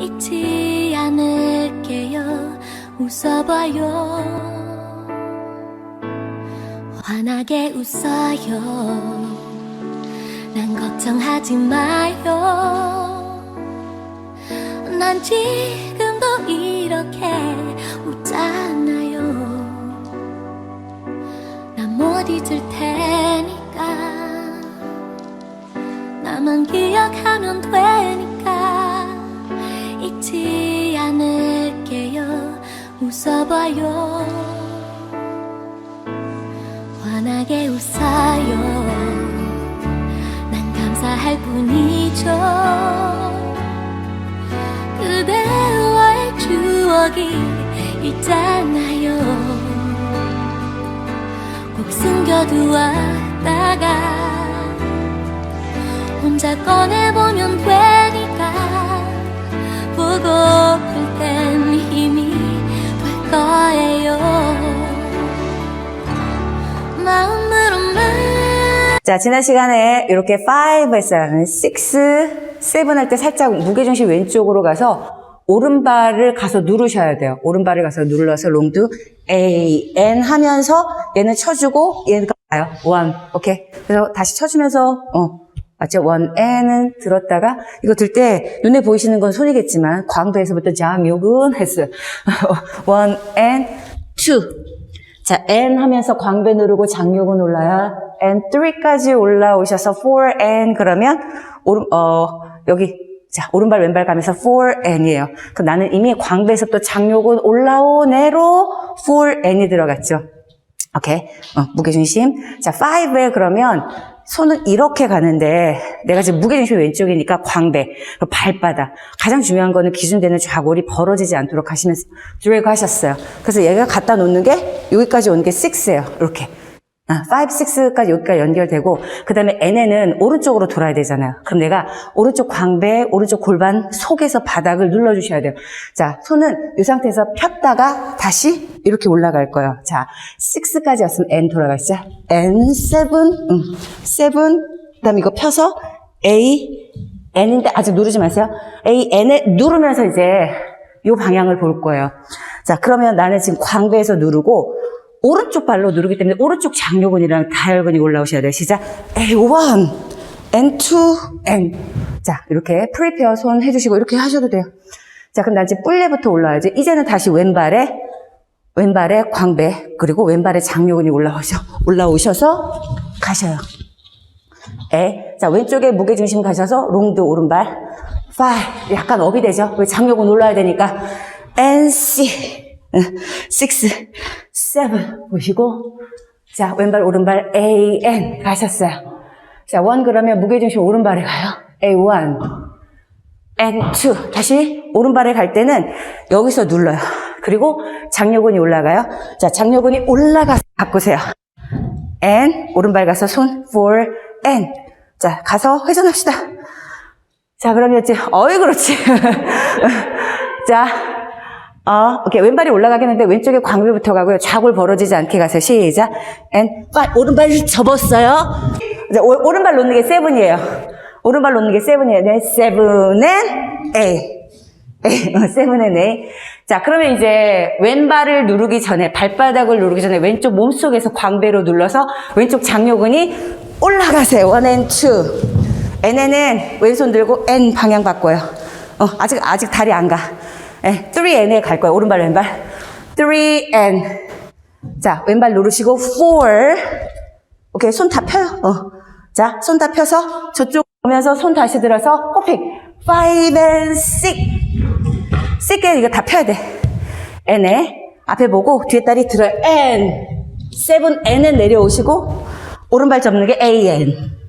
잊지 않을게요. 웃어봐요. 환하게 웃어요. 난 걱정하지 마요. 난 지금도 이렇게 웃잖아요. 난 못 잊을 테니까. 나만 기억하면 되니까 잊지 않을게요. 웃어봐요. 환하게 웃어요. 난 감사할 뿐이죠. 그대와의 추억이 있잖아요. 꼭 숨겨두었다가 혼자 꺼내보면 되 자, 지난 시간에 이렇게 5 했어요. 6, 7할 때 살짝 무게중심 왼쪽으로 가서 오른발을 가서 누르셔야 돼요. 오른발을 가서 눌러서 롱두 A, N 하면서 얘는 쳐주고 얘가 가요. 1, 오케이. 그래서 다시 쳐주면서 어 맞죠? 1, N은 들었다가 이거 들 때 눈에 보이시는 건 손이겠지만 광도에서부터 장요근 했어요. 1, N, 2 자, N 하면서 광배 누르고 장요근 올라야 N 3까지 올라오셔서 4 N 그러면 오른 어 여기 자 오른발 왼발 가면서 4 N이에요. 그럼 나는 이미 광배에서부터 장요근 올라온 애로 4 N이 들어갔죠. 오케이. 어, 무게중심. 자, 5에 그러면 손은 이렇게 가는데 내가 지금 무게중심이 왼쪽이니까 광배, 발바닥. 가장 중요한 거는 기준되는 좌골이 벌어지지 않도록 하시면서 드래그 하셨어요. 그래서 얘가 갖다 놓는 게 여기까지 오는 게 6예요. 이렇게. 아, 5, 6까지 여기까지 연결되고 그 다음에 N에는 오른쪽으로 돌아야 되잖아요. 그럼 내가 오른쪽 광배, 오른쪽 골반 속에서 바닥을 눌러주셔야 돼요. 자, 손은 이 상태에서 폈다가 다시 이렇게 올라갈 거예요. 자, 6까지 왔으면 N 돌아가시죠. N, 7, 음, 7, 그 다음에 이거 펴서 A, N인데 아직 누르지 마세요. A, N에 누르면서 이제 이 방향을 볼 거예요. 자, 그러면 나는 지금 광배에서 누르고 오른쪽 발로 누르기 때문에 오른쪽 장요근이랑 다혈근이 올라오셔야 돼요. 시작. A1, N2, N. 자, 이렇게 프리페어 손 해주시고 이렇게 하셔도 돼요. 자, 그럼 나 이제 뿔레부터 올라와야지. 이제는 다시 왼발에, 왼발에 광배, 그리고 왼발에 장요근이 올라오셔, 올라오셔서 가셔요. 에. 자, 왼쪽에 무게중심 가셔서 롱드 오른발. 5. 약간 업이 되죠? 왜 장요근 올라야 되니까. NC. 6, 7 보시고 자 왼발 오른발 AN 가셨어요. 자 원 그러면 무게중심 오른발에 가요. A1 N2 다시 오른발에 갈 때는 여기서 눌러요. 그리고 장요근이 올라가요. 자 장요근이 올라가서 바꾸세요. N 오른발 가서 손 4 N 자 가서 회전합시다. 자 그러면 이제 어이 그렇지. 자 어, 오케이. 왼발이 올라가겠는데 왼쪽에 광배부터 가고요. 좌골 벌어지지 않게 가세요. 시작. 앤, 빠, 오른발 접었어요. 오, 오른발 놓는 게 세븐이에요. 오른발 놓는 게 세븐이에요. 네, 세븐 앤. A, 어, 세븐 앤 A. 자, 그러면 이제 왼발을 누르기 전에, 발바닥을 누르기 전에 왼쪽 몸속에서 광배로 눌러서 왼쪽 장요근이 올라가세요. 원 앤 투. N에는 왼손 들고 N 방향 바꿔요. 어, 아직, 아직 다리 안 가. 예, 3N에 갈 거예요. 오른발, 왼발. 3N. 자, 왼발 누르시고 4. 오케이, 손 다 펴요. 어. 자, 손 다 펴서 저쪽 오면서 손 다시 들어서 호핑. 5 and 6. 6에 이거 다 펴야 돼. N에 앞에 보고 뒤에 다리 들어요. N. 7N에 내려오시고 오른발 접는 게 AN.